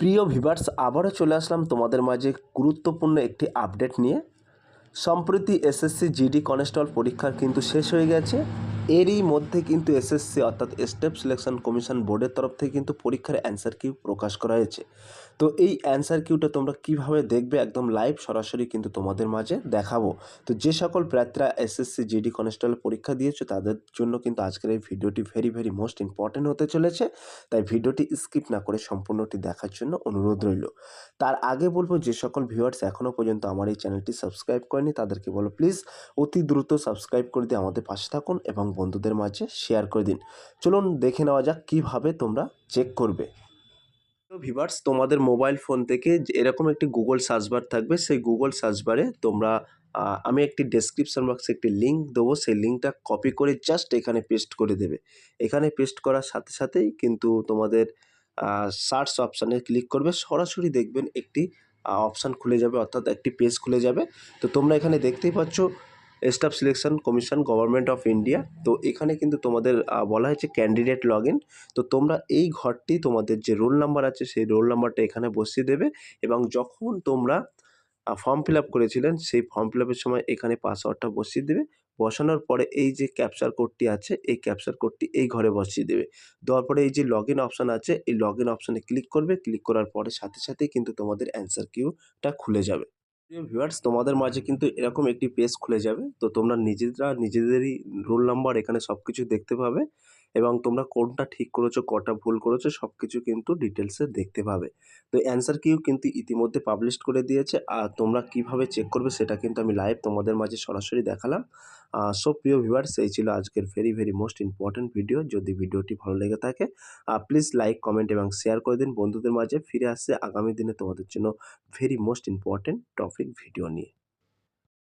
প্রিয় ভিভার্স, আবারও চলে আসলাম তোমাদের মাঝে গুরুত্বপূর্ণ একটি আপডেট নিয়ে। সম্প্রতি এসএসসি জিডি কনস্টেবল পরীক্ষার কিন্তু শেষ হয়ে গেছে। এরই মধ্যে কিন্তু এসএসসি অর্থাৎ স্টেপ সিলেকশন কমিশন বোর্ডের তরফ থেকে কিন্তু পরীক্ষার অ্যান্সার কিউ প্রকাশ করা হয়েছে। তো এই অ্যান্সার কিউটা তোমরা কীভাবে দেখবে একদম লাইভ সরাসরি কিন্তু তোমাদের মাঝে দেখাবো। তো যে সকল প্রার্থীরা এসএসসি জিডি কনস্টেবল পরীক্ষা দিয়েছে তাদের জন্য কিন্তু আজকের এই ভিডিওটি ভেরি ভেরি মোস্ট ইম্পর্টেন্ট হতে চলেছে। তাই ভিডিওটি স্কিপ না করে সম্পূর্ণটি দেখার জন্য অনুরোধ রইল। তার আগে বলব, যে সকল ভিউয়ার্স এখনও পর্যন্ত আমার এই চ্যানেলটি সাবস্ক্রাইব করেনি, তাদেরকে বলো প্লিজ অতি দ্রুত সাবস্ক্রাইব করে দিয়ে আমাদের পাশে থাকুন এবং বন্ধুদের মাঝে শেয়ার করে দিন। চলুন দেখে নেওয়া যাক কীভাবে তোমরা চেক করবে। তো ভিভার্স তোমাদের মোবাইল ফোন থেকে এরকম একটি গুগল সার্চ বার থাকবে, সেই গুগল সার্চ বারে তোমরা আমি একটি ডেসক্রিপশন বক্সে একটি লিঙ্ক দেবো। সেই লিঙ্কটা কপি করে জাস্ট এখানে পেস্ট করে দেবে। এখানে পেস্ট করার সাথে সাথেই কিন্তু তোমাদের সার্চ অপশানে ক্লিক করবে। সরাসরি দেখবেন একটি অপশান খুলে যাবে, অর্থাৎ একটি পেজ খুলে যাবে। তো তোমরা এখানে দেখতেই পাচ্ছ staff selection commission, government of India. তো এখানে কিন্তু তোমাদের বলা হয়েছে ক্যান্ডিডেট লগ ইন তো তোমরা এই ঘরটি তোমাদের যে রোল নাম্বার আছে, সেই রোল নাম্বারটা এখানে বসিয়ে দেবে এবং যখন তোমরা ফর্ম ফিল আপ করেছিলেন, সেই ফর্ম ফিল আপের সময় এখানে পাসওয়ার্ডটা বসিয়ে দেবে। বসানোর পরে এই যে ক্যাপচার কোডটি আছে, এই ক্যাপচার কোডটি এই ঘরে বসিয়ে দেবে। দেওয়ার পরে এই যে লগ ইন অপশান আছে, এই লগ ইন অপশানে ক্লিক করবে। ক্লিক করার পরে সাথে সাথেই কিন্তু তোমাদের অ্যান্সার কিউটা খুলে যাবে। প্রিয় ভিউয়ার্স তোমাদের মাঝে কিন্তু এরকম একটি পেজ খুলে যাবে। তো তোমরা নিজেরা নিজেদেরই রোল নাম্বার এখানে সব কিছু দেখতে পাবে। এবং তোমরা কোনটা ঠিক করেছ, কটা ভুল করেছ সব কিছু কিন্তু ডিটেলসে দেখতে পাবে। তো অ্যান্সার কিউ কিন্তু ইতিমধ্যে পাবলিশ করে দিয়েছে। আর তোমরা কীভাবে চেক করবে সেটা কিন্তু আমি লাইভ তোমাদের মাঝে সরাসরি দেখালাম। সো প্রিয় ভিউয়ার্স এই ছিল আজকের very very most important video যদি ভিডিওটি ভালো লেগে থাকে প্লিজ লাইক কমেন্ট এবং শেয়ার করে দিন। বন্ধুদের মাঝে ফিরে আসছে আগামী দিনে তোমাদের জন্য very most important topic video নিয়ে।